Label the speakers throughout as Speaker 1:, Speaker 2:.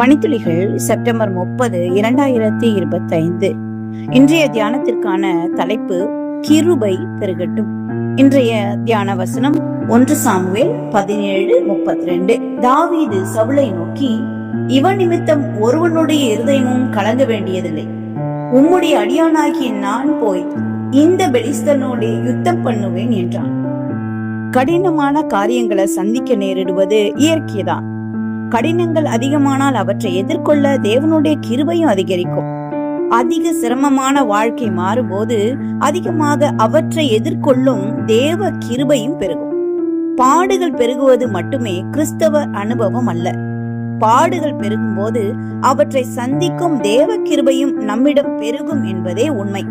Speaker 1: பனித்துளிகள் September முப்பது இரண்டாயிரத்தி இருபத்தி ஐந்து இன்றைய தியானத்திற்கான தலைப்பு கிருபை பெருகட்டும். இன்றைய தியான வசனம் ஒன்று சாமுவேல் பதினேழு முப்பத்தி ரெண்டு தாவீது சவுளை நோக்கி இவன் நிமித்தம் ஒருவனுடைய இருதயமும் கலங்க வேண்டியதில்லை. உம்முடைய அடியானாகிய நான் போய் இந்த பெலிஸ்தனோடு யுத்தம் பண்ணுவேன் என்றான். கடினமான காரியங்களை சந்திக்க நேரிடுவது இயற்கைதான். கடினங்கள் அதிகமானால் அவற்றை எதிர்கொள்ள தேவனுடைய கிருபையும் அதிகரிக்கும். அதிக சிரமமான வாழ்க்கை மாறும்போது அதிகமாக அவற்றை எதிர்கொள்ளும் தேவ கிருபையும் பெருகும். பாடுகள் பெருகுவது மட்டுமே கிறிஸ்தவ அனுபவம் அல்ல. பாடுகள் பெருகும் போது அவற்றை சந்திக்கும் தேவ கிருபையும் நம்மிடம் பெருகும் என்பதே உண்மை.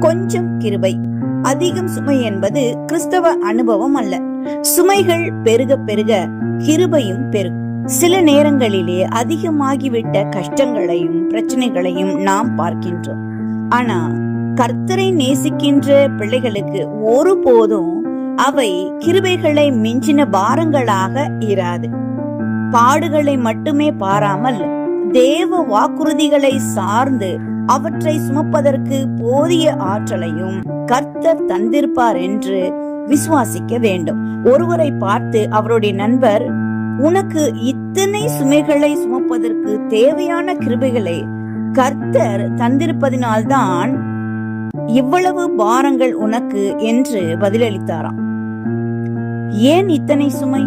Speaker 1: கொஞ்சம் கிருபை அதிகம் சுமை என்பது கிறிஸ்தவ அனுபவம் அல்ல. சுமைகள் பெருக பெருக கிருபையும் பெருகும் சில நேரங்களிலே அதிகமாகிவிட்ட கஷ்டங்களையும் பிரச்சனைகளையும் நாம் பார்க்கின்றோம். ஆனா கர்த்தரை நேசிக்கின்ற பிள்ளைகளுக்கு ஒருபோதும் அவை கிருபைகளை மிஞ்சின பாரங்களாக இராது. பாடுகளை மட்டுமே பாராமல் தேவ வாக்குறுதிகளை சார்ந்து அவற்றை சுமப்பதற்கு போதிய ஆற்றலையும் கர்த்தர் தந்திருப்பார் என்று விசுவாசிக்க வேண்டும். ஒருவரை பார்த்து அவருடைய நண்பர் உனக்கு இத்தனை சுமைகளை சுமப்பதற்கு தேவையான கிருபைகளை கர்த்தர் தந்திருப்பதினால்தான் இவ்வளவு பாரங்கள் உனக்கு என்று பதிலளித்தாராம். ஏன் இத்தனை சுமை?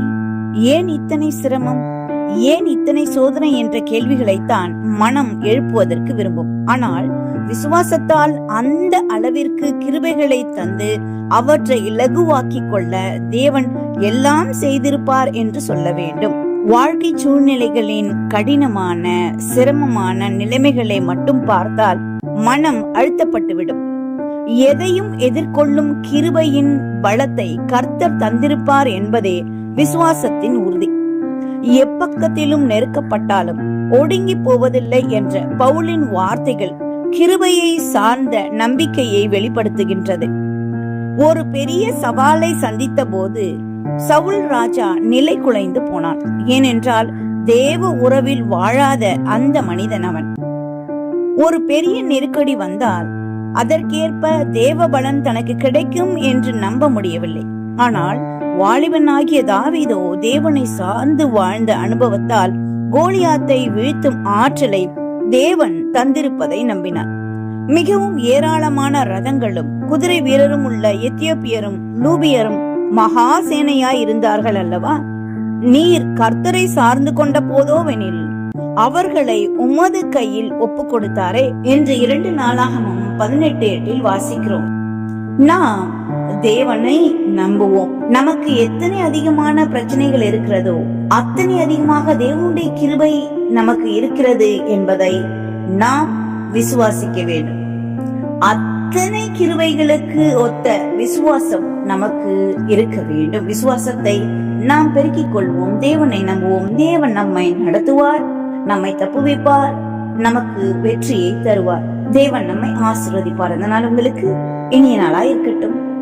Speaker 1: ஏன் இத்தனை சிரமம்? ஏன் இத்தனை சோதனை என்ற கேள்விகளைத்தான் மனம் எழுப்புவதற்கு விரும்பும். ஆனால் விசுவாசத்தால் அந்த அளவிற்கு கிருபைகளை தந்து அவற்றை இலகுவாக்கிக் கொள்ள தேவன் எல்லாம் செய்திருப்பார் என்று சொல்ல வேண்டும். வாழ்க்கை சூழ்நிலைகளின் கடினமான சிரமமான நிலைமைகளை மட்டும் பார்த்தால் மனம் அழுத்தப்பட்டுவிடும். எதையும் எதிர்கொள்ளும் கிருபையின் பலத்தை கர்த்தர் தந்திருப்பார் என்பதே விசுவாசத்தின் உறுதி. எப்பக்கத்திலும் நெருக்கப்பட்டாலும் ஒடுங்கி போவதில்லை என்ற பவுலின் வார்த்தைகள் கிருபையை சார்ந்த நம்பிக்கையை வெளிப்படுத்துகின்றது. ஒரு பெரிய சவாலை சந்தித்த போது சவுல் ராஜா நிலை குலைந்து போனான். ஏனென்றால் தேவ உறவில் வாழாத அந்த மனிதன் அவன். ஒரு பெரிய நெருக்கடி வந்தால் அதற்கேற்ப தேவ பலன் தனக்கு கிடைக்கும் என்று நம்ப முடியவில்லை. ஆனால் வாலிபனாகிய தாவீதோ தேவனை சார்ந்து வாழ்ந்த அனுபவத்தால் கோலியாத்தை வீழ்த்தும் ஆற்றலை தேவன் தந்திருப்பதை நம்பினார். மிகவும் ஏராளமான ரதங்களும் குதிரை வீரரும் உள்ள எத்தியோப்பியரும் லூபியரும் மகா சேனையாய் இருந்தார்கள் அல்லவா? நீர் கர்த்தரை சார்ந்து கொண்ட போதோவெனில் அவர்களை உமது கையில் ஒப்பு கொடுத்தாரே என்று இரண்டு நாளாகமும் பதினெட்டு எட்டில் வாசிக்கிறோம். நாம் தேவனை நம்புவோம். நமக்கு எத்தனை அதிகமான பிரச்சனைகள் இருக்கிறதோ அத்தனை அதிகமாக தேவனுடைய கிருபை நமக்கு இருக்கிறது என்பதை நாம் விசுவாசிக்க வேண்டும். அத்தனை கிருவைகளுக்கு ஒத்த விசுவாசம் நமக்கு இருக்க வேண்டும். விசுவாசத்தை நாம் பெருக்கிக் கொள்வோம். தேவனை நம்புவோம். தேவன் நம்மை நடத்துவார் நம்மை தப்புவிப்பார் நமக்கு வெற்றியை தருவார். தேவன் நம்மை ஆசிர்வதிப்பார். அதனால் உங்களுக்கு இனிய நாளா இருக்கட்டும்.